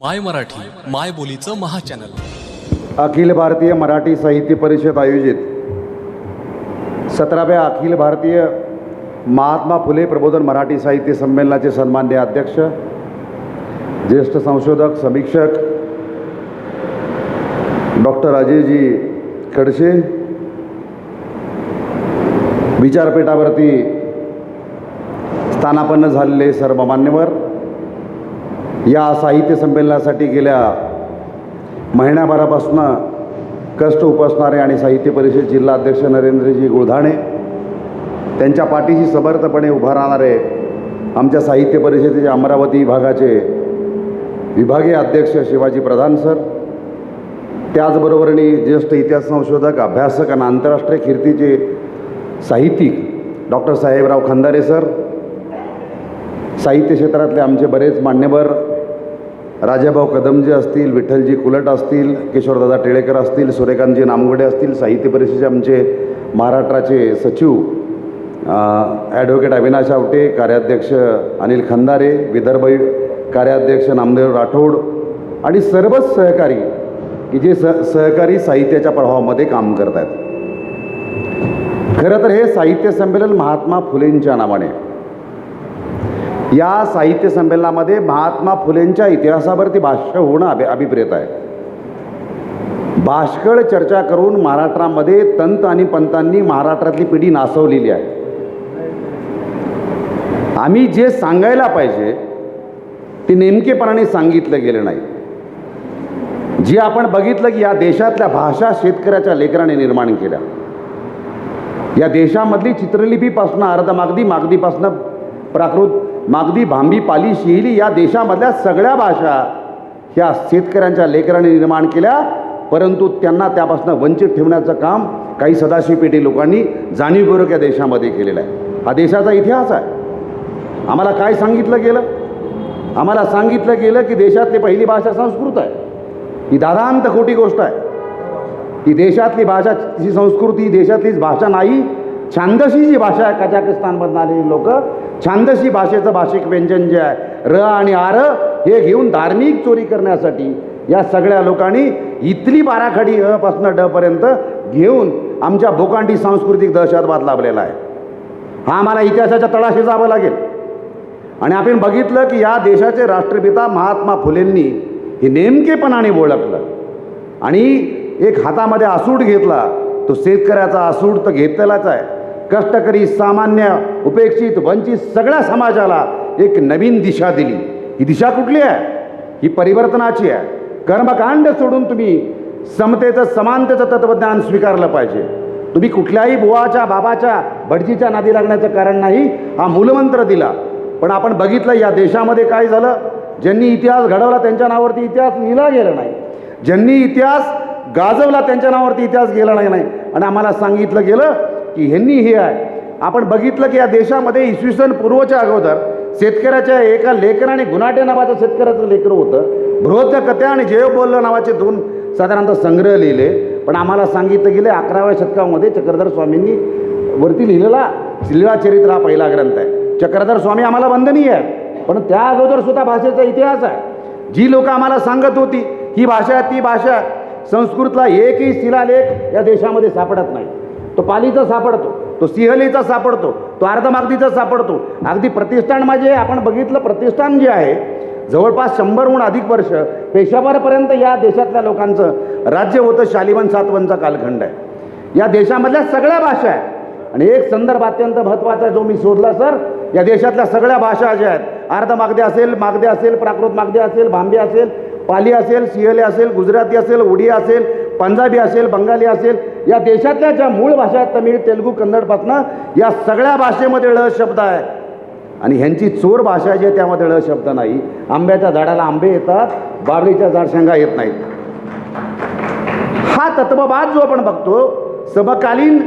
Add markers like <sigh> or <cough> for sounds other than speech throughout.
माय मराठी माय बोलीचं महाचॅनल. अखिल भारतीय मराठी साहित्य परिषद आयोजित. सतराव्या अखिल भारतीय महात्मा फुले प्रबोधन मराठी साहित्य संमेलनाचे सन्मान्य अध्यक्ष ज्येष्ठ संशोधक समीक्षक डॉक्टर अजयजी खडसे विचारपीठावरती स्थानापन्न झालेले सर्व मान्यवर या साहित्य संमेलनासाठी गेल्या महिन्याभरापासून कष्ट उपसणारे आणि साहित्य परिषद जिल्हा अध्यक्ष नरेंद्रजी गुळधाणे त्यांच्या पाठीशी समर्थपणे उभा राहणारे आमच्या साहित्य परिषदेच्या अमरावती विभागाचे विभागीय अध्यक्ष शिवाजी प्रधान सर त्याचबरोबरनी ज्येष्ठ इतिहास संशोधक अभ्यासक आणि आंतरराष्ट्रीय कीर्तीचे साहित्यिक डॉक्टर साहेबराव खंदारे सर साहित्य क्षेत्रातले आमचे बरेच मान्यवर राजाभाऊ कदमजी असतील विठ्ठलजी कुलट असतील किशोरदादा टिळेकर असतील सूर्यकांतजी नामगुडे असतील साहित्य परिषदेचे आमचे महाराष्ट्राचे सचिव ॲडव्होकेट अविनाश आवटे कार्याध्यक्ष अनिल खंदारे विदर्भ कार्याध्यक्ष नामदेव राठोड आणि सर्वच सहकारी की जे स सहकारी साहित्याच्या प्रभावामध्ये काम करत आहेत खरं तर हे साहित्य संमेलन महात्मा फुलेंच्या नावाने आहे. या साहित्य संमेलनामध्ये महात्मा फुलेंच्या इतिहासावरती भाष्य होणं अभि अभिप्रेत आहे. भाष्कळ चर्चा करून महाराष्ट्रामध्ये तंत आणि पंतांनी महाराष्ट्रातली पिढी नासवलेली आहे. आम्ही जे सांगायला पाहिजे ते नेमकेपणाने सांगितलं गेलं नाही. जे आपण बघितलं की या देशातल्या भाषा शेतकऱ्याच्या लेकराने निर्माण केल्या. या देशामधली चित्रलिपीपासनं अर्धमागदी मागदीपासून मागदीपासनं प्राकृत मागदी भांबी पाली शिहिली या देशामधल्या सगळ्या भाषा ह्या शेतकऱ्यांच्या लेकरांनी निर्माण केल्या. परंतु त्यांना त्यापासून वंचित ठेवण्याचं काम काही सदाशिव पेटी लोकांनी जाणीवपूर्वक या देशामध्ये केलेलं आहे. हा देशाचा इतिहास आहे. आम्हाला काय सांगितलं गेलं? आम्हाला सांगितलं गेलं की देशातली पहिली भाषा संस्कृत आहे. ही दादांत खोटी गोष्ट आहे. ही देशातली भाषा ही संस्कृती देशातलीच भाषा नाही. छानदशी जी भाषा आहे कझाकिस्तानमधून आलेली लोक. छांदशी भाषेचं भाषिक व्यंजन जे आहे र आणि आर हे घेऊन धार्मिक चोरी करण्यासाठी या सगळ्या लोकांनी इथली बाराखडी अपासनं डपर्यंत ड पर्यंत घेऊन आमच्या भोकांडी सांस्कृतिक दहशतवाद लाभलेला आहे. हा आम्हाला इतिहासाच्या तळाशी जावं लागेल. आणि आपण बघितलं की या देशाचे राष्ट्रपिता महात्मा फुलेंनी हे नेमकेपणाने ओळखलं. आणि एक हातामध्ये आसूड घेतला तो शेतकऱ्याचा आसूड तर घेतलेलाच आहे. कष्टकरी सामान्य उपेक्षित वंचित सगळ्या समाजाला एक नवीन दिशा दिली. ही दिशा कुठली आहे? ही परिवर्तनाची आहे. कर्मकांड सोडून तुम्ही समतेचं समानतेचं तत्त्वज्ञान स्वीकारलं पाहिजे. तुम्ही कुठल्याही बुवाच्या बाबाच्या भटजीच्या नादी लागण्याचं कारण नाही हा मूलमंत्र दिला. पण आपण बघितलं या देशामध्ये काय झालं? ज्यांनी इतिहास घडवला त्यांच्या नावावरती इतिहास लिहिला गेला नाही. ज्यांनी इतिहास गाजवला त्यांच्या नावावरती इतिहास गेला नाही नाही. आणि आम्हाला सांगितलं गेलं की ह्यांनी हे आहे. आपण बघितलं की या देशामध्ये इसवी सन पूर्वच्या अगोदर शेतकऱ्याच्या एका लेखनाने गुन्हाटे नावाचं शेतकऱ्याचं लेकर होतं. बृहत्कथ्या आणि जय बोललं नावाचे दोन साधारणतः संग्रह लिहिले. पण आम्हाला सांगितलं गेलं अकराव्या शतकामध्ये चक्रधर स्वामींनी वरती लिहिलेला लीळाचरित्र हा पहिला ग्रंथ आहे. चक्रधर स्वामी आम्हाला वंदनीय आहे. पण त्या अगोदर सुद्धा भाषेचा इतिहास आहे. जी लोक आम्हाला सांगत होती ही भाषा ती भाषा संस्कृतला एकही शिलालेख या देशामध्ये सापडत नाही. तो पालीचा सापडतो तो सिंहलीचा सापडतो तो अर्धमागदीचा सापडतो. अगदी प्रतिष्ठान म्हणजे आपण बघितलं प्रतिष्ठान जे आहे जवळपास शंभरहून अधिक वर्ष पेशावरपर्यंत या देशातल्या लोकांचं राज्य होतं शालिवन सातवनचा कालखंड आहे. या देशामधल्या सगळ्या भाषा आहेत. आणि एक संदर्भ अत्यंत महत्त्वाचा जो मी शोधला सर या देशातल्या सगळ्या भाषा ज्या आहेत अर्ध मागदे असेल मागदे असेल प्राकृत मागदे असेल भांबे असेल पाली असेल सिहले असेल गुजराती असेल उडिया असेल पंजाबी असेल बंगाली असेल या देशातल्या ज्या मूळ भाषा आहेत तमिळ तेलुगू कन्नडपासनं या सगळ्या भाषेमध्ये ळ शब्द आहे आणि ह्यांची चोर भाषा जी आहे त्यामध्ये ळ शब्द नाही. आंब्याच्या झाडाला आंबे येतात बाबळीच्या झाडशेंगा येत नाहीत. हा तत्ववाद जो आपण बघतो समकालीन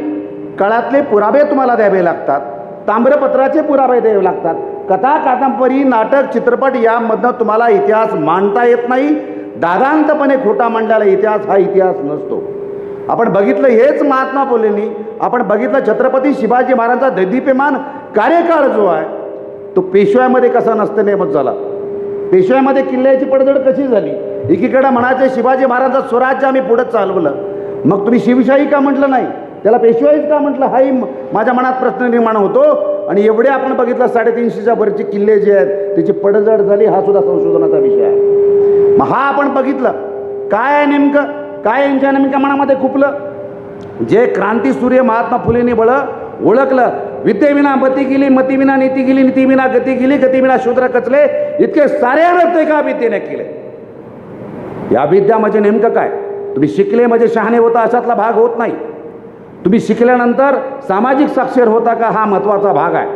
काळातले पुरावे तुम्हाला द्यावे लागतात. ताम्रपत्राचे पुरावे द्यावे लागतात. कथा कादंबरी नाटक चित्रपट यामधनं तुम्हाला इतिहास मांडता येत नाही. दादांतपणे खोटा मांडलेला इतिहास हा इतिहास नसतो. आपण बघितलं हेच महात्मा फुलेंनी आपण बघितलं छत्रपती शिवाजी महाराजांचा दैदीप्यमान कार्यकाळ जो आहे तो पेशव्यामध्ये कसा नसतं नेमत झाला. पेशव्यामध्ये किल्ल्याची पडझड कशी झाली? एकीकडे म्हणायचे शिवाजी महाराजांचं स्वराज्य आम्ही पुढे चालवलं. मग तुम्ही शिवशाही का म्हटलं नाही? त्याला पेशवाईच का म्हटलं? हाही म- माझ्या मनात प्रश्न निर्माण होतो. आणि एवढे आपण बघितलं साडेतीनशेच्या वरचे किल्ले जे आहेत त्याची पडझड झाली हा सुद्धा संशोधनाचा विषय आहे. मग हा आपण बघितलं. काय आहे नेमकं? काय यांच्या नेमक्या मनामध्ये खुपलं? जे क्रांती सूर्य महात्मा फुलेंनी बळ ओळखलं. विद्येविना मती गेली मतीविना नीती गेली नीतीविना गती गेली गतीविना शूद्र कचले इतके सारे अनर्थ एका विद्येने केले. या विद्या म्हणजे नेमकं काय? तुम्ही शिकले म्हणजे शहाणे होता अशातला भाग होत नाही. तुम्ही शिकल्यानंतर सामाजिक साक्षर होता का हा महत्त्वाचा भाग आहे.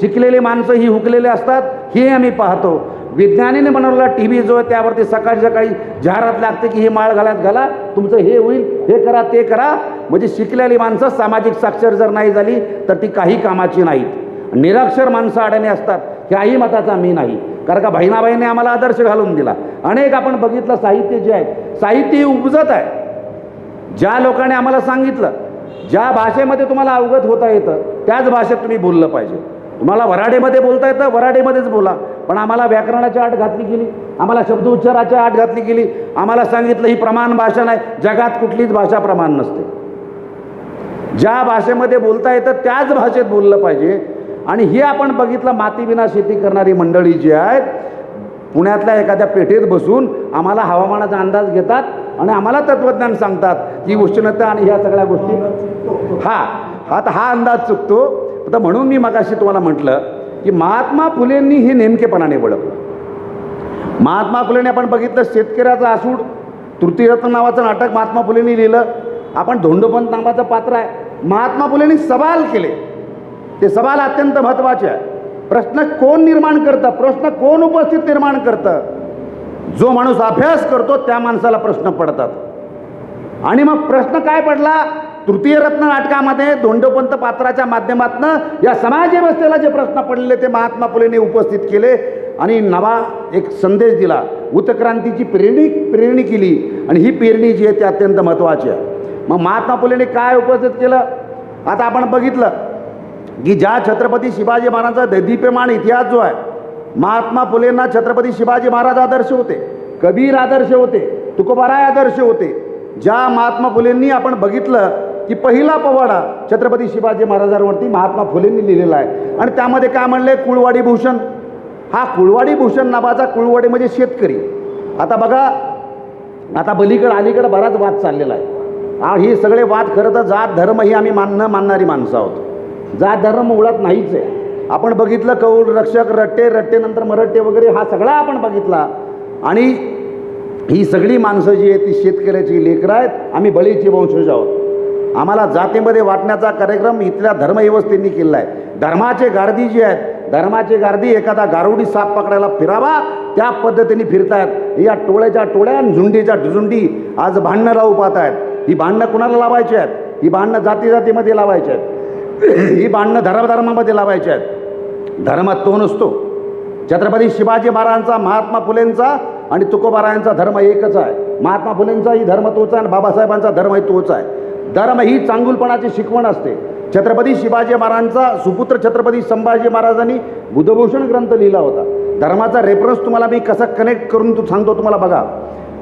शिकलेली माणसं ही हुकलेले असतात हे आम्ही पाहतो. विज्ञानीने बनवलेला टी व्ही जो आहे त्यावरती सकाळी सकाळी जाहिरात लागते की हे माळ घालात घाला तुमचं हे होईल हे करा ते करा. म्हणजे शिकलेली माणसं सामाजिक साक्षर जर नाही झाली तर ती काही कामाची नाहीत. निरक्षर माणसं अडाणी असतात ह्याही मताचा मी नाही. कारण का बहिणाबाईने आम्हाला आदर्श घालून दिला. अनेक आपण बघितलं साहित्य जे आहे साहित्य उपजत आहे. ज्या लोकांनी आम्हाला सांगितलं ज्या भाषेमध्ये तुम्हाला अवगत होता येतं त्याच भाषेत तुम्ही बोललं पाहिजे. तुम्हाला वराडेमध्ये बोलता येतं वराडेमध्येच बोला. पण आम्हाला व्याकरणाची आठ घातली गेली. आम्हाला शब्दोच्चाराची आठ घातली गेली. आम्हाला सांगितलं ही प्रमाण भाषा नाही. जगात कुठलीच भाषा प्रमाण नसते. ज्या भाषेमध्ये बोलता येतं त्याच भाषेत बोललं पाहिजे. आणि हे आपण बघितलं मातीविना शेती करणारी मंडळी जी आहेत पुण्यातल्या एखाद्या पेठेत बसून आम्हाला हवामानाचा अंदाज घेतात आणि आम्हाला तत्त्वज्ञान सांगतात. की उष्णता आणि ह्या सगळ्या गोष्टी हा हा तर हा अंदाज चुकतो. तर म्हणून मी मगाशी तुम्हाला म्हटलं की महात्मा फुलेंनी हे नेमकेपणाने ओळखलं महात्मा फुलेने आपण बघितलं शेतकऱ्याचा आसूड तृतीयरत्न नावाचं नाटक महात्मा फुलेंनी लिहिलं. आपण धोंडोपंत नावाचं पात्र आहे. महात्मा फुलेंनी सवाल केले. ते सवाल अत्यंत महत्त्वाचे आहे. प्रश्न कोण निर्माण करतं? प्रश्न कोण उपस्थित निर्माण करतं? जो माणूस अभ्यास करतो त्या माणसाला प्रश्न पडतात. आणि मग प्रश्न काय पडला? तृतीय रत्न नाटकामध्ये धोंडोपंत पात्राच्या माध्यमातून या समाज व्यवस्थेला जे प्रश्न पडलेले ते महात्मा फुलेने उपस्थित केले आणि नवा एक संदेश दिला. उत्क्रांतीची प्रेरणी प्रेरणी केली आणि ही पेरणी जी आहे ती अत्यंत महत्त्वाची आहे. मग महात्मा फुलेने काय उपस्थित केलं? आता आपण बघितलं की ज्या छत्रपती शिवाजी महाराजांचा दैदीप्यमान इतिहास जो आहे महात्मा फुलेंना छत्रपती शिवाजी महाराज आदर्श होते कबीर आदर्श होते तुकोबाराय आदर्श होते. ज्या महात्मा फुलेंनी आपण बघितलं की पहिला पवाडा छत्रपती शिवाजी महाराजांवरती महात्मा फुलेंनी लिहिलेला आहे. आणि त्यामध्ये काय म्हणले? कुळवाडी भूषण. हा कुळवाडी भूषण नावाचा कुळवाडी म्हणजे शेतकरी. आता बघा आता बलीकडं अलीकडं बराच वाद चाललेला आहे. आणि हे सगळे वाद खरं तर जात धर्म ही आम्ही मान मानणारी माणसं आहोत. जात धर्म मुळात नाहीच आहे. आपण बघितलं कौल रक्षक रट्टे रट्टेनंतर मरट्टे वगैरे हा सगळा आपण बघितला. आणि ही सगळी माणसं जी आहेत ती शेतकऱ्याची लेकरं आहेत. आम्ही बळीचे वंशज आहोत. आम्हाला जातीमध्ये वाटण्याचा कार्यक्रम इथल्या धर्मव्यवस्थेंनी केलेला आहे. धर्माचे गार्दी जे आहेत धर्माचे गार्दी एखादा गारुडी साप पकडायला फिरावा त्या पद्धतीने फिरतायत. या टोळ्याच्या टोळ्या आणि झुंडीच्या झुंडी आज भांडणं लावू पाहत आहेत ही भांडणं कुणाला लावायची आहेत? ही भांडणं जाती जातीमध्ये लावायची आहेत. ही भांडणं धर्मधर्मामध्ये लावायची आहेत. धर्म तो नसतो. छत्रपती शिवाजी महाराजांचा महात्मा फुलेंचा आणि तुकोबारायांचा धर्म एकच आहे. महात्मा फुलेंचाही धर्म तोच आहे आणि बाबासाहेबांचा धर्मही तोच आहे. धर्म ही चांगुलपणाची शिकवण असते. छत्रपती शिवाजी महाराजांचा सुपुत्र छत्रपती संभाजी महाराजांनी बुधभूषण ग्रंथ लिहिला होता. धर्माचा रेफरन्स तुम्हाला मी कसा कनेक्ट करून तू सांगतो तुम्हाला बघा.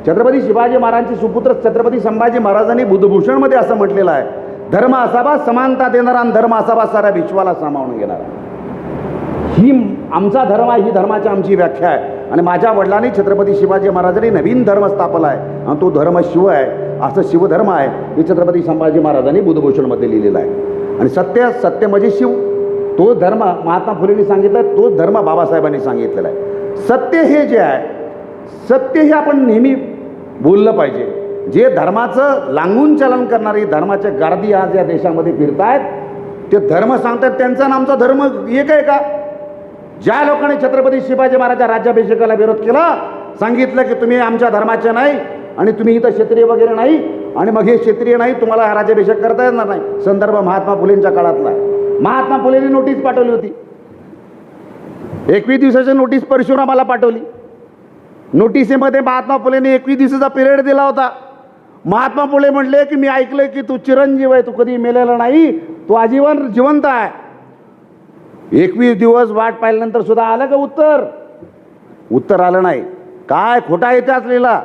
छत्रपती शिवाजी महाराजांचे सुपुत्र छत्रपती संभाजी महाराजांनी बुधभूषणमध्ये असं म्हटलेलं आहे. धर्म असावा समानता देणारा आणि धर्म असावा साऱ्या विश्वाला सामावून घेणारा. ही आमचा धर्म आहे ही धर्माची आमची व्याख्या आहे. आणि माझ्या वडिलांनी छत्रपती शिवाजी महाराजांनी नवीन धर्म स्थापला आहे. आणि तो धर्म शिव आहे. असं शिवधर्म आहे. हे छत्रपती संभाजी महाराजांनी बुधभूषणमध्ये लिहिलेलं आहे. आणि सत्य सत्य म्हणजे शिव. तो धर्म महात्मा फुलेंनी सांगितला तो धर्म बाबासाहेबांनी सांगितलेला आहे. सत्य हे जे आहे सत्य हे आपण नेहमी बोललं पाहिजे. जे धर्माचं लांगून चलन करणारी धर्माच्या गार्दी आज या देशामध्ये फिरतायत ते धर्म सांगतात त्यांचा आमचा धर्म एक आहे का? ज्या लोकांनी छत्रपती शिवाजी महाराजा राज्याभिषेकाला विरोध केला सांगितलं की तुम्ही आमच्या धर्माचे नाही आणि तुम्ही इथं क्षेत्रीय वगैरे नाही आणि मग हे क्षेत्रीय नाही तुम्हाला हा राज्याभिषेक करता येणार नाही. संदर्भ महात्मा फुलेंच्या काळातला आहे. महात्मा फुलेंनी नोटीस पाठवली होती. एकवीस दिवसाची नोटीस परशुरामाला पाठवली. नोटिसेमध्ये महात्मा फुलेने एकवीस दिवसाचा पिरियड दिला होता. महात्मा फुले म्हटले की मी ऐकलं की तू चिरंजीव आहे तू कधी मेलेला नाही तू आजीवन जिवंत आहे. एकवीस दिवस वाट पाहिल्यानंतर सुद्धा आलं का उत्तर? उत्तर आलं नाही. काय खोटा इतिहास लिहिला?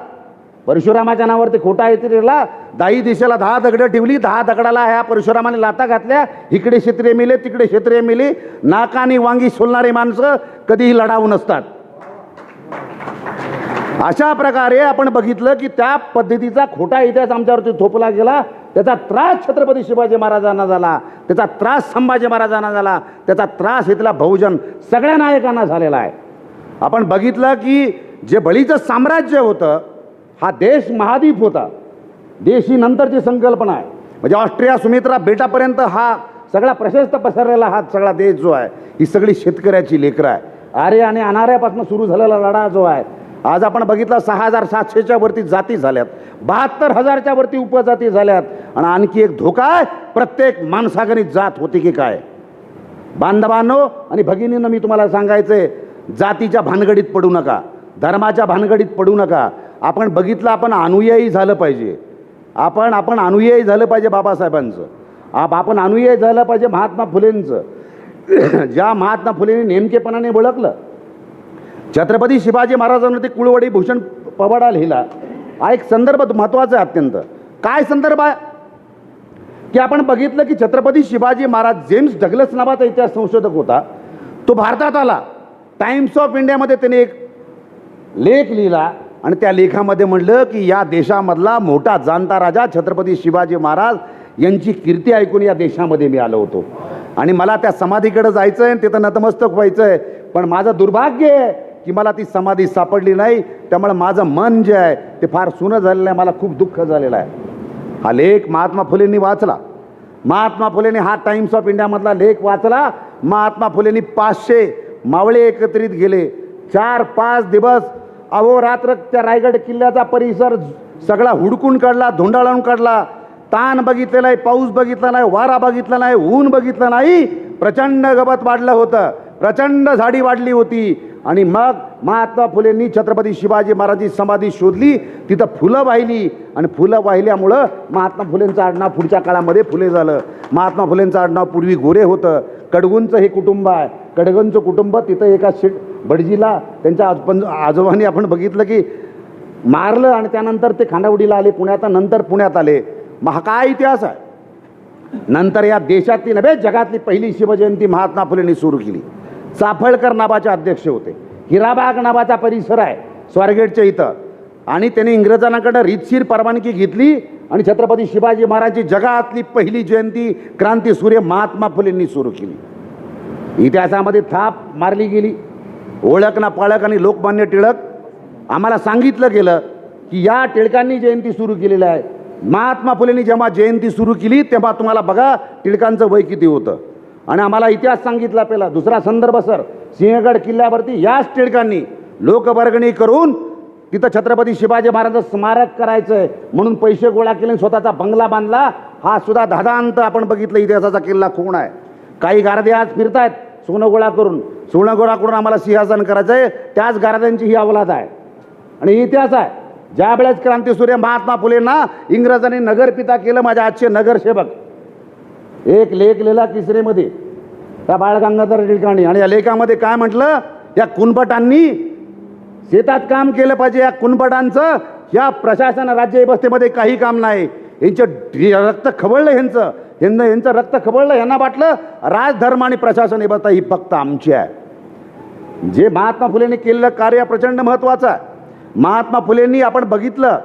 परशुरामाच्या नावावरती खोटा इतिहास दाई दिशेला दहा दगडं ठेवली दहा दगडाला ह्या परशुरामाने लाता घातल्या. इकडे क्षेत्रीय मिले तिकडे क्षेत्रीय मिली. नाकानी वांगी सोलणारी माणसं कधीही लढाऊ नसतात. अशा प्रकारे आपण बघितलं की त्या पद्धतीचा खोटा इतिहास आमच्यावरती थोपला गेला. त्याचा त्रास छत्रपती शिवाजी महाराजांना झाला. त्याचा त्रास संभाजी महाराजांना झाला. त्याचा त्रास इथला बहुजन सगळ्या नायकांना झालेला आहे. आपण बघितलं की जे बळीचं साम्राज्य होतं हा देश महाद्वीप होता. देश ही नंतरची संकल्पना आहे. म्हणजे ऑस्ट्रिया सुमित्रा बेटापर्यंत हा सगळा प्रशस्त पसरलेला हा सगळा देश जो आहे ही सगळी शेतकऱ्याची लेकरं आहे. आर्य आणि अनार्यापासून सुरू झालेला लढा जो आहे आज आपण बघितला सहा हजार सातशेच्या वरती जाती झाल्यात बहात्तर हजारच्या वरती उपजाती झाल्यात. आणि आणखी एक धोका आहे प्रत्येक माणसागणित जात होती की काय? बांधवांनो आणि भगिनीनं मी तुम्हाला सांगायचंय जातीच्या भानगडीत पडू नका धर्माच्या भानगडीत पडू नका आपण बघितलं आपण अनुयायी झालं पाहिजे. आपण आपण अनुयायी झालं पाहिजे बाबासाहेबांचं. आप आपण अनुयायी झालं पाहिजे महात्मा फुलेंचं. <clears throat> ज्या महात्मा फुलेंनी नेमकेपणाने ओळखलं. छत्रपती शिवाजी महाराजांवरती कुळवडी भूषण पवाडा लिहिला. हा एक संदर्भ महत्त्वाचा आहे अत्यंत. काय संदर्भ आहे? की आपण बघितलं की छत्रपती शिवाजी महाराज जेम्स डगलस नावाचा इतिहास संशोधक होता. तो भारतात आला. टाइम्स ऑफ इंडियामध्ये त्याने एक लेख लिहिला. आणि त्या लेखामध्ये म्हणलं की या देशामधला मोठा जाणता राजा छत्रपती शिवाजी महाराज यांची कीर्ती ऐकून या देशामध्ये मी आलो होतो. आणि मला त्या समाधीकडे जायचं आहे तिथं नतमस्तक व्हायचं आहे पण माझं दुर्भाग्य आहे की मला ती समाधी सापडली नाही. त्यामुळे माझं मन जे आहे ते फार सुनं झालेलं आहे. मला खूप दुःख झालेलं आहे. हा लेख महात्मा फुलेंनी वाचला. महात्मा फुलेंनी हा टाइम्स ऑफ इंडियामधला लेख वाचला. महात्मा फुलेंनी पाचशे मावळे एकत्रित गेले. चार पाच दिवस अहोरात्र त्या रायगड किल्ल्याचा परिसर सगळा हुडकून काढला धुंडाळून काढला. ताण बघितलं नाही पाऊस बघितला नाही वारा बघितला नाही ऊन बघितलं नाही. प्रचंड गवत वाढलं होतं. प्रचंड झाडी वाढली होती. आणि मग महात्मा फुलेंनी छत्रपती शिवाजी महाराजांची समाधी शोधली. तिथं फुलं वाहिली. आणि फुलं वाहिल्यामुळं महात्मा फुलेंचं आडनाव पुढच्या काळामध्ये फुले झालं. महात्मा फुलेंचं आडनाव पूर्वी गोरे होतं. कडगुंचं हे कुटुंब आहे. कडगुंचं कुटुंब तिथं एका शिट बडजीला त्यांच्या आजपण आजोबांनी आपण बघितलं की मारलं आणि त्यानंतर ते खांडावडीला आले पुण्यात नंतर पुण्यात आले. मग हा काय इतिहास आहे? नंतर या देशातली नव्हे जगातली पहिली शिवजयंती महात्मा फुलेंनी सुरू केली. चाफळकर नावाचे अध्यक्ष होते. हिराबाग नावाचा परिसर आहे स्वारगेटच्या इथं. आणि त्याने इंग्रजांकडं रीतशीर परवानगी घेतली आणि छत्रपती शिवाजी महाराजांची जगातली पहिली जयंती क्रांती सूर्य महात्मा फुलेंनी सुरू केली. इतिहासामध्ये थाप मारली गेली. ओळख ना पाळक आणि लोकमान्य टिळक आम्हाला सांगितलं गेलं की या टिळकांनी जयंती सुरू केलेली आहे. महात्मा फुलेंनी जेव्हा जयंती सुरू केली तेव्हा तुम्हाला बघा टिळकांचं वय किती होतं. आणि आम्हाला इतिहास सांगितला पहिला दुसरा संदर्भ सर सिंहगड किल्ल्यावरती याच टिळकांनी लोकवर्गणी करून तिथं छत्रपती शिवाजी महाराजांचं स्मारक करायचं आहे म्हणून पैसे गोळा केले स्वतःचा बंगला बांधला. हा सुद्धा धादांत आपण बघितलं इतिहासाचा किल्ला कोण आहे. काही गारदे आज फिरतायत सोनं गोळा करून. सुवर्णगोराकडून आम्हाला सिंहासन करायचं आहे त्याच गाराद्यांची ही अवलाद आहे. आणि इतिहास आहे. ज्या वेळेस क्रांतीसूर्य महात्मा फुलेंना इंग्रजांनी नगरपिता केलं माझ्या आजचे नगरसेवक. एक लेख लिहिला तिसरेमध्ये त्या बाळगंगाधर टिळकांनी आणि या लेखामध्ये काय म्हटलं? या कुणपटांनी शेतात काम केलं पाहिजे या कुणपटांचं या प्रशासन राज्य व्यवस्थेमध्ये काही काम नाही. यांचं रक्त खवळलं ह्यांचं. यांना यांचं रक्त खबळलं यांना वाटलं राजधर्म आणि प्रशासन व्यवस्था ही फक्त आमची आहे. जे महात्मा फुलेंनी केलेलं कार्य प्रचंड महत्त्वाचं आहे. महात्मा फुलेंनी आपण बघितलं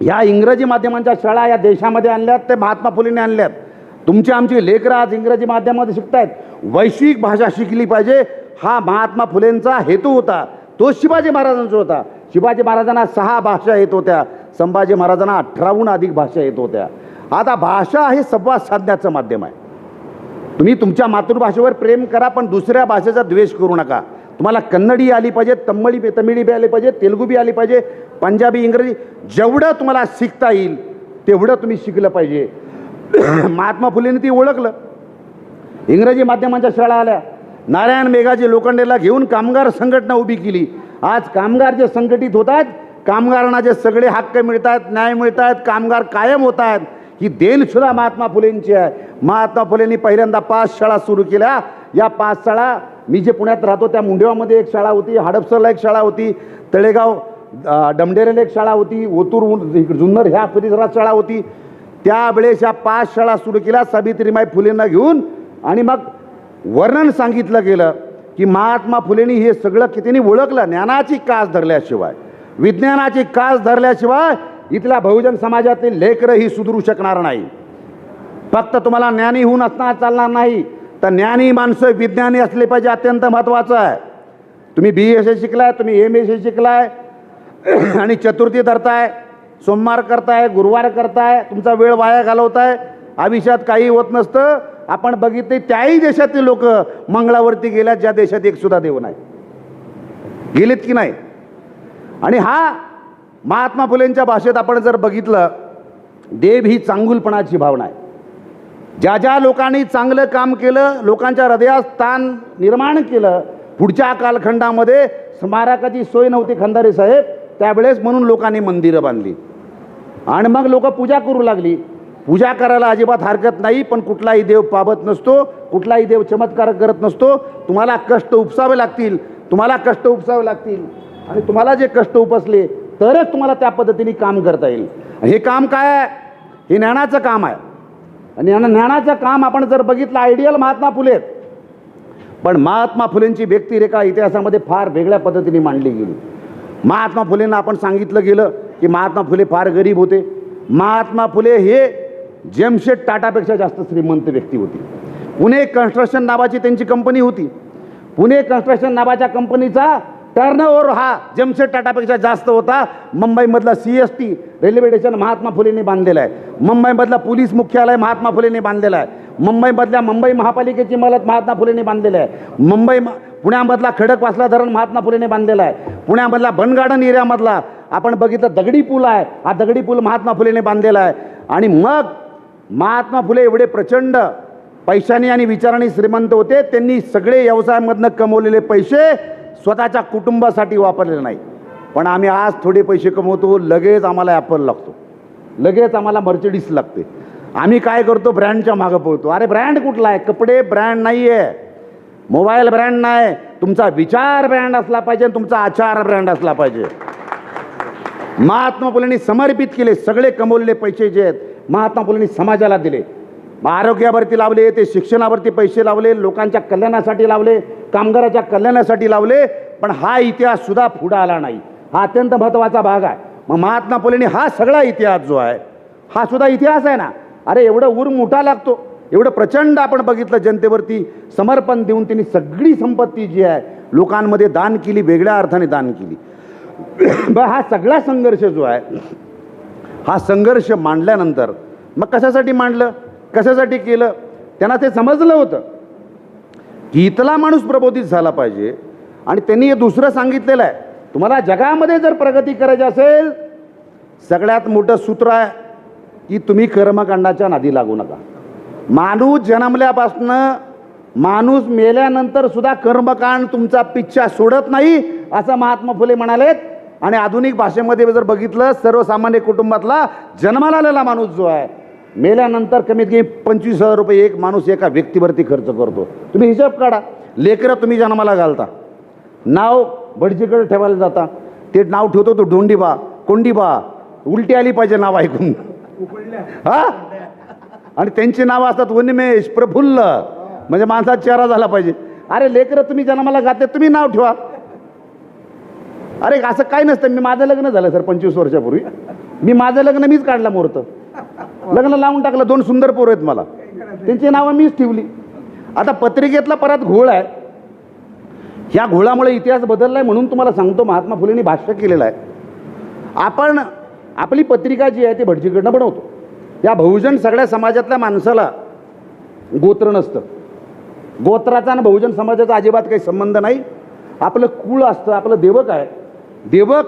ह्या इंग्रजी माध्यमांच्या शाळा या देशामध्ये आणल्यात ते महात्मा फुलेंनी आणल्यात. तुमची आमची लेकरं आज इंग्रजी माध्यमामध्ये शिकतायत. वैश्विक भाषा शिकली पाहिजे हा महात्मा फुलेंचा हेतू होता. तो शिवाजी महाराजांचा होता. शिवाजी महाराजांना सहा भाषा येत होत्या. संभाजी महाराजांना अठराहून अधिक भाषा येत होत्या. आता भाषा हे संवाद साधण्याचं माध्यम आहे. तुम्ही तुमच्या मातृभाषेवर प्रेम करा पण दुसऱ्या भाषेचा द्वेष करू नका. तुम्हाला कन्नडी आली पाहिजे तमिळी तमिळी बी आली पाहिजे तेलुगू बी आली पाहिजे पंजाबी इंग्रजी जेवढं तुम्हाला शिकता येईल तेवढं तुम्ही शिकलं पाहिजे. <clears throat> महात्मा फुलेंनी ती ओळखलं. इंग्रजी माध्यमांच्या शाळा आल्या. नारायण मेघाजी लोखंडेला घेऊन कामगार संघटना उभी केली. आज कामगार जे संघटित होत आहेत कामगारांना जे सगळे हक्क मिळतात न्याय मिळत आहेत कामगार कायम होत आहेत ही देणसुद्धा महात्मा फुलेंची आहे. महात्मा फुलेंनी पहिल्यांदा पाच शाळा सुरू केल्या. या पाच शाळा मी जे पुण्यात राहतो त्या मुंडेवामध्ये एक शाळा होती हडपसरला एक शाळा होती तळेगाव डमडेरेला एक शाळा होती ओतूर जुन्नर ह्या परिसरात शाळा होती. त्यावेळेस या पाच शाळा सुरू केल्या सावित्रीमाई फुलेंना घेऊन. आणि मग वर्णन सांगितलं गेलं की महात्मा फुलेंनी हे सगळं कितीने ओळखलं? ज्ञानाची कास धरल्याशिवाय. विज्ञानाची कास धरल्याशिवाय इथल्या बहुजन समाजातील लेकरं ही सुधरू शकणार नाही. फक्त तुम्हाला ज्ञानी होऊन असणार चालणार नाही. तर ज्ञानी माणसं विज्ञानी असले पाहिजे अत्यंत महत्त्वाचं आहे. तुम्ही बी एस ए शिकलाय तुम्ही एम एस ए शिकलाय <clears throat> आणि चतुर्थी धरताय सोमवार करताय गुरुवार करताय तुमचा वेळ वाया घालवताय आयुष्यात काही होत नसतं. आपण बघितले त्याही देशातील लोक मंगळावरती गेल्यात ज्या देशात एक सुद्धा देव नाही. गेलेत की नाही? आणि हा महात्मा फुलेंच्या भाषेत आपण जर बघितलं देव ही चांगुलपणाची भावना आहे. ज्या ज्या लोकांनी चांगलं काम केलं लोकांच्या हृदयात स्थान निर्माण केलं पुढच्या कालखंडामध्ये स्मारकाची सोय नव्हती खंदारे साहेब त्यावेळेस म्हणून लोकांनी मंदिरं बांधली. आणि मग लोक पूजा करू लागली. पूजा करायला अजिबात हरकत नाही पण कुठलाही देव पाबत नसतो कुठलाही देव चमत्कार करत नसतो. तुम्हाला कष्ट उपसावे लागतील तुम्हाला कष्ट उपसावे लागतील. आणि तुम्हाला जे कष्ट उपसले तरच तुम्हाला त्या पद्धतीने काम करता येईल. हे काम काय आहे? हे ज्ञानाचं काम आहे. आणि ज्ञान- ज्ञानाचं काम आपण जर बघितलं आयडियल महात्मा फुले आहेत. पण महात्मा फुलेंची व्यक्तिरेखा इतिहासामध्ये फार वेगळ्या पद्धतीने मांडली गेली. महात्मा फुलेंना आपण सांगितलं गेलं की महात्मा फुले फार गरीब होते. महात्मा फुले हे जेमशेद टाटापेक्षा जास्त श्रीमंत व्यक्ती होती. पुणे कन्स्ट्रक्शन नावाची त्यांची कंपनी होती. पुणे कन्स्ट्रक्शन नावाच्या कंपनीचा टर्नओवर हा जमशेद टाटापेक्षा जास्त होता. मुंबईमधला C S T railway station Mahatma फुलेंनी बांधलेलं आहे. मुंबईमधला पोलीस मुख्यालय महात्मा फुलेंनी बांधलेलं आहे. मुंबईमधल्या मुंबई महापालिकेची इमारत महात्मा फुलेंनी बांधलेलं आहे. मुंबई म- पुण्यामधला खडकवासला धरण महात्मा फुलेने बांधलेला आहे. पुण्यामधला बन गार्डन एरियामधला आपण बघितलं दगडी पूल आहे. हा दगडी पूल महात्मा फुलेने बांधलेला आहे. आणि मग महात्मा फुले एवढे प्रचंड पैशाने आणि विचाराने श्रीमंत होते त्यांनी सगळे व्यवसायामधनं कमवलेले पैसे स्वतःच्या कुटुंबासाठी वापरलेलं नाही. पण आम्ही आज थोडे पैसे कमवतो लगेच आम्हाला ॲपल लागतो. लगेच आम्हाला मर्चडीस लागते. आम्ही काय करतो? ब्रँडच्या मागं पळतो. अरे ब्रँड कुठला आहे? कपडे ब्रँड नाही आहे मोबाईल ब्रँड नाही. तुमचा विचार ब्रँड असला पाहिजे आणि तुमचा आचार ब्रँड असला पाहिजे. महात्मा फुलेंनी समर्पित केले. सगळे कमवलेले पैसे जे आहेत महात्मा फुलेंनी समाजाला दिले. मग आरोग्यावरती लावले ते शिक्षणावरती पैसे लावले लोकांच्या कल्याणासाठी लावले कामगाराच्या कल्याणासाठी लावले पण हा इतिहास सुद्धा पुढं आला नाही. हा अत्यंत महत्त्वाचा भाग आहे. मग महात्मा फुलेंनी हा सगळा इतिहास जो आहे हा सुद्धा इतिहास आहे ना? अरे एवढं उर मोठा लागतो. एवढं प्रचंड आपण बघितलं जनतेवरती समर्पण देऊन त्यांनी सगळी संपत्ती जी आहे लोकांमध्ये दान केली वेगळ्या अर्थाने दान केली. <coughs> बरं हा सगळा संघर्ष जो आहे हा संघर्ष मांडल्यानंतर मग कशासाठी मांडलं? कशासाठी केलं? त्यांना ते समजलं होतं की इथला माणूस प्रबोधित झाला पाहिजे. आणि त्यांनी हे दुसरं सांगितलेलं आहे. तुम्हाला जगामध्ये जर प्रगती करायची असेल सगळ्यात मोठं सूत्र आहे की तुम्ही कर्मकांडाच्या नादी लागू नका. माणूस जन्मल्यापासनं माणूस मेल्यानंतर सुद्धा कर्मकांड तुमचा पिच्छा सोडत नाही असं महात्मा फुले म्हणालेत. आणि आधुनिक भाषेमध्ये जर बघितलं सर्वसामान्य कुटुंबातला जन्माला आलेला माणूस जो आहे मेल्यानंतर कमीत कमी पंचवीस हजार रुपये एक माणूस एका व्यक्तीवरती खर्च करतो. तुम्ही हिशोब काढा. लेकरं तुम्ही जन्माला घालता. नाव भटजीकडे ठेवायला जाता. ते नाव ठेवतो तो डोंडीबा. कोंडीबा. उलटी आली पाहिजे नाव ऐकून. हा? आणि त्यांची नावं असतात उन्मेष प्रफुल्ल. म्हणजे माणसाचा चेहरा झाला पाहिजे. अरे लेकरं तुम्ही जन्माला घातले तुम्ही नाव ठेवा. अरे असं काय नसतं. मी माझं लग्न झालं सर पंचवीस वर्षापूर्वी. मी माझं लग्न मीच काढला मुहूर्त लग्न लावून टाकलं दोन सुंदर पोरं आहेत मला. त्यांची नावं मीच ठेवली. आता पत्रिकेतला परत घोळ आहे. ह्या घोळामुळे इतिहास बदलला आहे म्हणून तुम्हाला सांगतो महात्मा फुलेंनी भाष्य केलेलं आहे. आपण आपली पत्रिका जी आहे ती भटजीकडनं बनवतो. या बहुजन सगळ्या समाजातल्या माणसाला गोत्र नसतं. गोत्राचा आणि बहुजन समाजाचा अजिबात काही संबंध नाही. आपलं कुळ असतं आपलं देवक आहे. देवक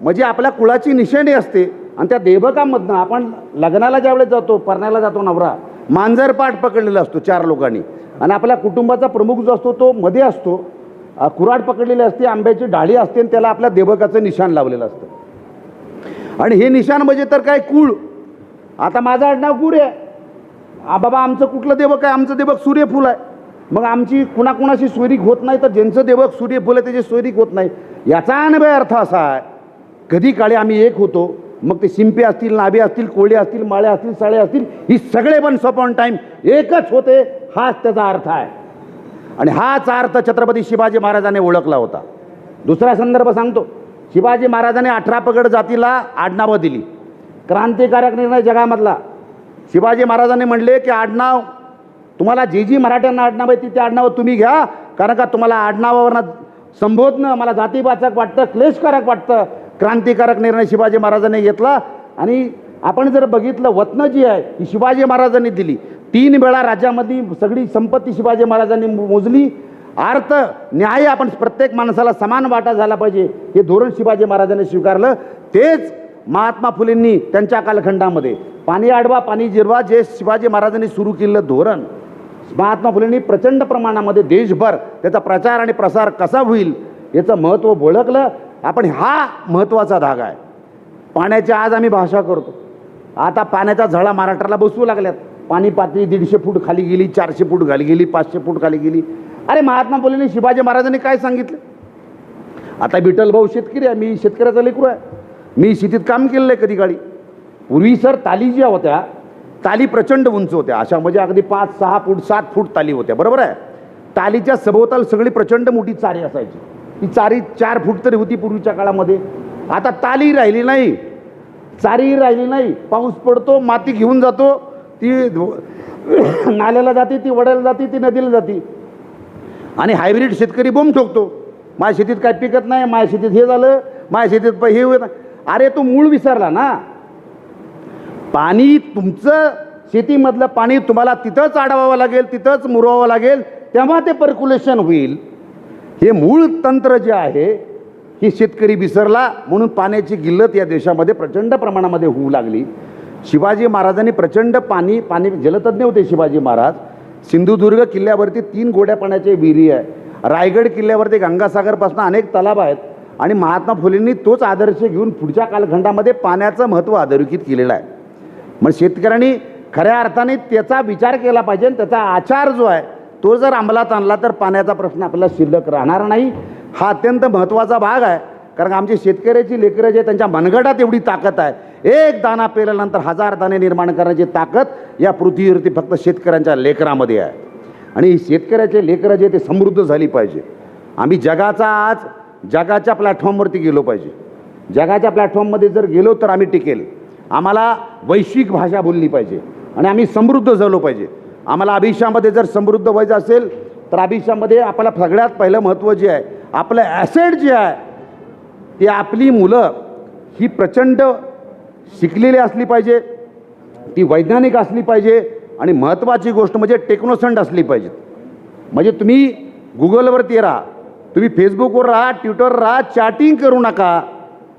म्हणजे आपल्या कुळाची निशाणी असते. आणि त्या देवकामधनं आपण लग्नाला ज्यावेळेस जातो परण्याला जातो नवरा मांजरपाठ पकडलेला असतो चार लोकांनी. आणि आपल्या कुटुंबाचा प्रमुख जो असतो तो मध्ये असतो. कुराड कुऱ्हाड पकडलेली असते आंब्याची डाळी असते आणि त्याला आपल्या देवकाचं निशाण लावलेलं असतं. आणि हे निशाण म्हणजे तर काय कुळ? आता माझं आडनाव कुर आहे. आ बाबा आमचं कुठलं देवक आहे? आमचं देवक सूर्यफूल आहे. मग आमची कुणाकुणाशी सोयरीक होत नाही तर ज्यांचं देवक सूर्यफूल आहे त्याची सोयरीक होत नाही. याचा अन्वय अर्थ असा आहे कधी काळी आम्ही एक होतो मग ते शिंपे असतील नाभे असतील कोळी असतील माळे असतील साळे असतील ही सगळे पण सपॉन टाईम एकच होते हाच त्याचा अर्थ आहे. आणि हाच अर्थ छत्रपती शिवाजी महाराजांनी ओळखला होता. दुसरा संदर्भ सांगतो. शिवाजी महाराजांनी अठरा पगड जातीला आडनावं दिली. क्रांतिकारक निर्णय जगामधला. शिवाजी महाराजांनी म्हणले की आडनाव तुम्हाला जी जी मराठ्यांना आडनाव आहे ती ते आडनावं तुम्ही घ्या. कारण का तुम्हाला आडनावावरनं संबोधणं मला जातीवाचक वाटतं क्लेशकारक वाटतं. क्रांतिकारक निर्णय शिवाजी महाराजांनी घेतला. आणि आपण जर बघितलं वतनं जी आहे ही शिवाजी महाराजांनी दिली. तीन वेळा राज्यामध्ये सगळी संपत्ती शिवाजी महाराजांनी मोजली. अर्थ न्याय आपण प्रत्येक माणसाला समान वाटा झाला पाहिजे हे धोरण शिवाजी महाराजांनी स्वीकारलं. तेच महात्मा फुलेंनी त्यांच्या कालखंडामध्ये. पाणी आडवा पाणी जिरवा जे शिवाजी महाराजांनी सुरू केलेलं धोरण. महात्मा फुलेंनी प्रचंड प्रमाणामध्ये देशभर त्याचा प्रचार आणि प्रसार कसा होईल याचं महत्त्व ओळखलं. आपण हा महत्त्वाचा धागा आहे. पाण्याची आज आम्ही भाषा करतो. आता पाण्याचा झळा महाराष्ट्राला बसवू लागल्यात. पाणी पातळी दीडशे फूट खाली गेली चारशे फूट खाली गेली पाचशे फूट खाली गेली. अरे महात्मा फुलेंनी शिवाजी महाराजांनी काय सांगितलं? आता विठ्ठल भाऊ शेतकरी आहे मी शेतकऱ्याचा लेकरू आहे. मी शेतीत काम केलेलं आहे कधी काळी. पूर्वी सर ताली ज्या होत्या ताली प्रचंड उंच होत्या. अशा म्हणजे अगदी पाच सहा फूट सात फूट ताली होत्या. बरोबर आहे? तालीच्या सभोवताल सगळी प्रचंड मोठी चारी असायची. ती चारी चार फूट तरी होती पूर्वीच्या काळामध्ये. आता ताली राहिली नाही. चारी राहिली नाही. पाऊस पडतो माती घेऊन जातो. ती <coughs> नाल्याला जाते ती वड्याला जाते ती नदीला जाते. आणि हायब्रिड शेतकरी बोंब ठोकतो. माझ्या शेतीत काय पिकत नाही माझ्या शेतीत हे झालं माझ्या शेतीत प- हे होत अरे तो मूळ विसरला ना. पाणी तुमचं शेतीमधलं पाणी तुम्हाला तिथंच अडवावं लागेल तिथंच मुरवावं लागेल तेव्हा ते पर्क्युलेशन होईल. हे मूळ तंत्र जे आहे ही शेतकरी विसरला म्हणून पाण्याची किल्लत या देशामध्ये प्रचंड प्रमाणामध्ये होऊ लागली. शिवाजी महाराजांनी प्रचंड पाणी पाणी जलतज्ञ होते शिवाजी महाराज. सिंधुदुर्ग किल्ल्यावरती तीन गोड्या पाण्याचे विहिरी आहे. रायगड किल्ल्यावरती गंगासागरपासून अनेक तलाव आहेत आणि महात्मा फुलेंनी तोच आदर्श घेऊन पुढच्या कालखंडामध्ये पाण्याचं महत्त्व अधोरेखित केलेलं आहे. मग शेतकऱ्यांनी खऱ्या अर्थाने त्याचा विचार केला पाहिजे आणि त्याचा आचार जो आहे तो जर अंमलात आणला तर पाण्याचा प्रश्न आपल्याला शिल्लक राहणार नाही. हा अत्यंत महत्त्वाचा भाग आहे. कारण आमची शेतकऱ्याची लेकरं जे त्यांच्या मनगटात एवढी ताकद आहे. एक दाना पेरल्यानंतर हजार दाणे निर्माण करण्याची ताकद या पृथ्वीवरती फक्त शेतकऱ्यांच्या लेकरामध्ये आहे. आणि शेतकऱ्याचे लेकरं जे ते समृद्ध झाली पाहिजे. आम्ही जगाचा आज जगाच्या प्लॅटफॉर्मवरती गेलो पाहिजे. जगाच्या प्लॅटफॉर्ममध्ये जर गेलो तर आम्ही टिकेल. आम्हाला वैश्विक भाषा बोलली पाहिजे. आणि आम्ही समृद्ध झालो पाहिजे. आम्हाला अभिषामध्ये जर समृद्ध व्हायचं असेल तर अभिषामध्ये आपल्याला सगळ्यात पहिलं महत्त्व जे आहे आपलं ॲसेट जे आहे ते आपली मुलं ही प्रचंड शिकलेली असली पाहिजे ती वैज्ञानिक असली पाहिजे आणि महत्त्वाची गोष्ट म्हणजे टेक्नोसंट असली पाहिजे. म्हणजे तुम्ही गुगलवरती राहा तुम्ही फेसबुकवर राहा ट्विटर राहा चॅटिंग करू नका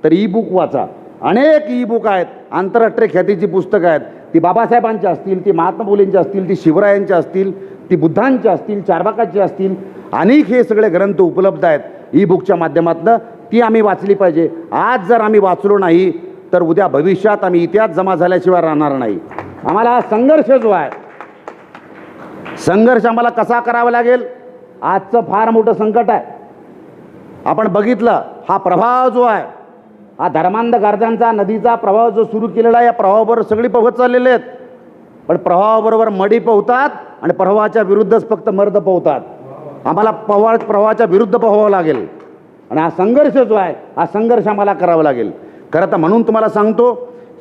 तर ई बुक वाचा. अनेक ई बुक आहेत आंतरराष्ट्रीय ख्यातीची पुस्तकं आहेत ती बाबासाहेबांची असतील ती महात्मा फुलेंची असतील ती शिवरायांची असतील ती बुद्धांची असतील चारबाकाची असतील अनेक हे सगळे ग्रंथ उपलब्ध आहेत ई बुकच्या माध्यमातनं. ती आम्ही वाचली पाहिजे. आज जर आम्ही वाचलो नाही तर उद्या भविष्यात आम्ही इतिहास जमा झाल्याशिवाय राहणार नाही. आम्हाला हा संघर्ष जो आहे संघर्ष आम्हाला कसा करावा लागेल? आजचं फार मोठं संकट आहे. आपण बघितलं हा प्रभाव जो आहे हा धर्मांध गार्जांचा नदीचा प्रवाह जो सुरू केलेला आहे या प्रवाहाबरोबर सगळी पोहत चाललेले आहेत. पण प्रवाहाबरोबर मडी पोहतात आणि प्रवाहाच्या विरुद्धच फक्त मर्द पोहतात. आम्हाला पवा प्रवाहाच्या विरुद्ध पोहावं लागेल. आणि हा संघर्ष जो आहे हा संघर्ष आम्हाला करावा लागेल. खरं तर म्हणून तुम्हाला सांगतो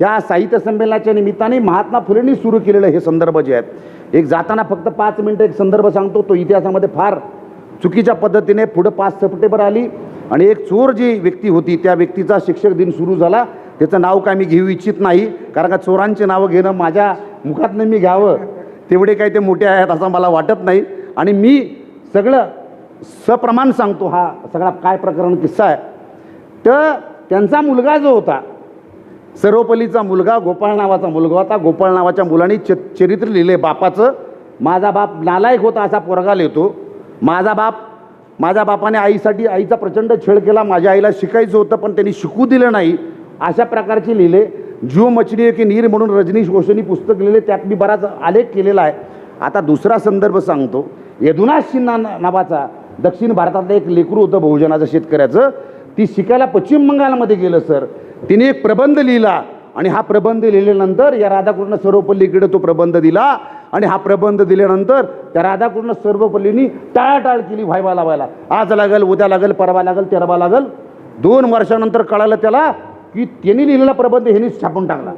ह्या साहित्य संमेलनाच्या निमित्ताने महात्मा फुलेंनी सुरू केलेलं हे संदर्भ जे आहेत. एक जाताना फक्त पाच मिनटं एक संदर्भ सांगतो तो इतिहासामध्ये फार चुकीच्या पद्धतीने पुढं पाच सप्टेंबर आली. आणि एक चोर जी व्यक्ती होती त्या व्यक्तीचा शिक्षक दिन सुरू झाला. त्याचं नाव काय मी घेऊ इच्छित नाही कारण का चोरांची नावं घेणं माझ्या मुखातनं मी घ्यावं. तेवढे काही ते मोठे आहेत असं मला वाटत नाही. आणि मी सगळं सप्रमाण सांगतो हा सगळा काय प्रकरण किस्सा आहे. तर त्यांचा मुलगा जो होता सर्वपल्लीचा मुलगा गोपाळ नावाचा मुलगा होता. गोपाळ नावाच्या मुलाने च चरित्र लिहिले. बापाचं माझा बाप नालायक होता असा पोरगा लिहितो. माझा बाप माझ्या बापाने आईसाठी आईचा प्रचंड छेड केला माझ्या आईला शिकायचं होतं पण त्यांनी शिकू दिलं नाही. अशा प्रकारचे लिहिले जीव मचली की नीर म्हणून रजनीश घोषनी पुस्तक लिहिले त्यात मी बराच आलेख केलेला आहे. आता दुसरा संदर्भ सांगतो. यदुनाथ सिन्हा नावाचा दक्षिण भारतातलं एक लेकरू होतं बहुजनाचं शेतकऱ्याचं. ती शिकायला पश्चिम बंगालमध्ये गेलं सर. तिने एक प्रबंध लिहिला. आणि हा प्रबंध लिहिल्यानंतर या राधाकृष्ण सर्वपल्लीकडे तो प्रबंध दिला. आणि हा प्रबंध दिल्यानंतर त्या राधाकृष्ण सर्वपल्लीनी टाळाटाळ केली व्हायवा लावायला. आज लागल उद्या लागल परवा लागल तेरवा लागल. दोन वर्षानंतर कळालं त्याला की त्यांनी लिहिलेला प्रबंध ह्यांनी छापून टाकला.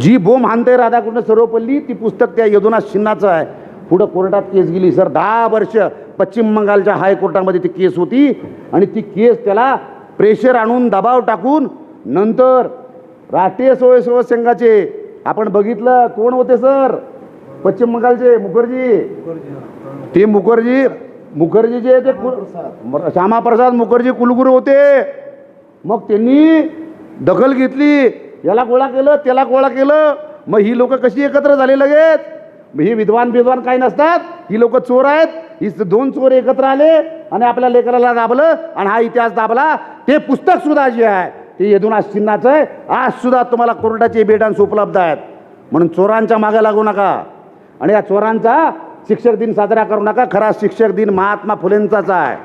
जी बोम हानते राधाकृष्ण सर्वपल्ली ती पुस्तक त्या यदुनाथ सिन्हाचं आहे. पुढं कोर्टात केस गेली. सर दहा वर्ष पश्चिम बंगालच्या हायकोर्टामध्ये ती केस होती. आणि ती केस त्याला प्रेशर आणून दबाव टाकून नंतर राष्ट्रीय स्वयंसेवक संघाचे. आपण बघितलं कोण होते सर? पश्चिम बंगालचे मुखर्जी. ते मुखर्जी मुखर्जी जे ते श्यामाप्रसाद. मुखर्जी कुलगुरू होते. मग त्यांनी दखल घेतली. याला गोळा केलं त्याला गोळा केलं. मग ही लोक कशी एकत्र झाली लगेच? ही विद्वान विद्वान काही नसतात. ही लोक चोर आहेत. ही दोन चोर एकत्र आले आणि आपल्या लेकराला दाबलं आणि हा इतिहास दाबला. ते पुस्तक सुद्धा जे आहे ते येथून सिन्हाचं आहे. आज सुद्धा तुम्हाला कोर्टाचे बेडान्स उपलब्ध आहेत. म्हणून चोरांच्या मागे लागू नका. आणि या चोरांचा शिक्षक दिन साजरा करू नका. खरा शिक्षक दिन महात्मा फुलेंचाच आहे.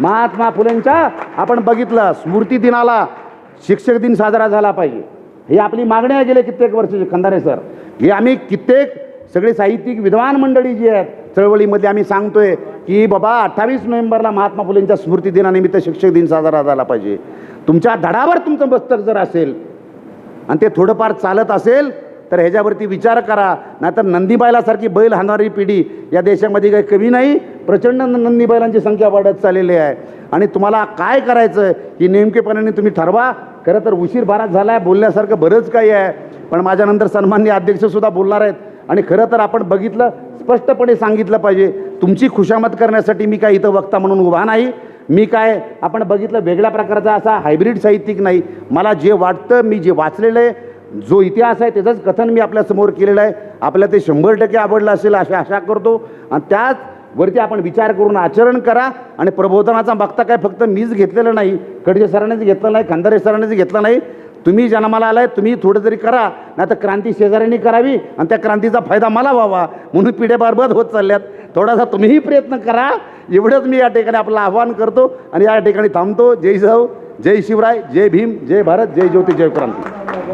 महात्मा फुलेंच्या आपण बघितलं स्मृती दिनाला शिक्षक दिन साजरा झाला पाहिजे. हे आपली मागणी आहे गेले कित्येक वर्षाची खंदारे सर. हे आम्ही कित्येक सगळे साहित्यिक विद्वान मंडळी जी आहेत चळवळीमध्ये आम्ही सांगतोय की बाबा अठ्ठावीस नोव्हेंबरला महात्मा फुलेंच्या स्मृती दिनानिमित्त शिक्षक दिन साजरा झाला पाहिजे. तुमच्या धडावर तुमचं मस्तक जर असेल आणि ते थोडंफार चालत असेल तर ह्याच्यावरती विचार करा. नाहीतर नंदीबायलासारखी बैल हाणारी पिढी या देशामध्ये काही कमी नाही प्रचंड न- संख्या वाढत चाललेली आहे. आणि तुम्हाला काय करायचं की नेमकेपणाने तुम्ही ठरवा. खरं तर उशीर बारात झाला आहे बोलण्यासारखं बरंच काही आहे. पण माझ्यानंतर सन्मान्य अध्यक्षसुद्धा बोलणार आहेत. आणि खरं तर आपण बघितलं स्पष्टपणे सांगितलं पाहिजे तुमची खुशामत करण्यासाठी मी काय इथं वक्ता म्हणून उभा नाही. मी काय आपण बघितलं वेगळ्या प्रकारचा असा हायब्रिड साहित्यिक नाही. मला जे वाटतं मी जे वाचलेलं आहे जो इतिहास आहे त्याचंच कथन मी आपल्यासमोर केलेलं आहे. आपल्या ते शंभर टक्के आवडलं असेल अशी आशा करतो. आणि त्याच वरती आपण विचार करून आचरण करा. आणि प्रबोधनाचा बघता काय फक्त मीच घेतलेलं नाही कडजे सरांनीच घेतलं नाही खंदारे सरांनीच घेतलं नाही. तुम्ही जन्माला आलाय तुम्ही थोडं तरी करा. नाही तर क्रांती शेजाऱ्यांनी करावी आणि त्या क्रांतीचा फायदा मला व्हावा. म्हणून पिढ्या बरबाद होत चालल्यात. थोडासा तुम्हीही प्रयत्न करा. एवढंच मी या ठिकाणी आपलं आव्हान करतो आणि या ठिकाणी थांबतो. जय जाऊ जय शिवराय जय भीम जय भारत जय ज्योती जय क्रांती.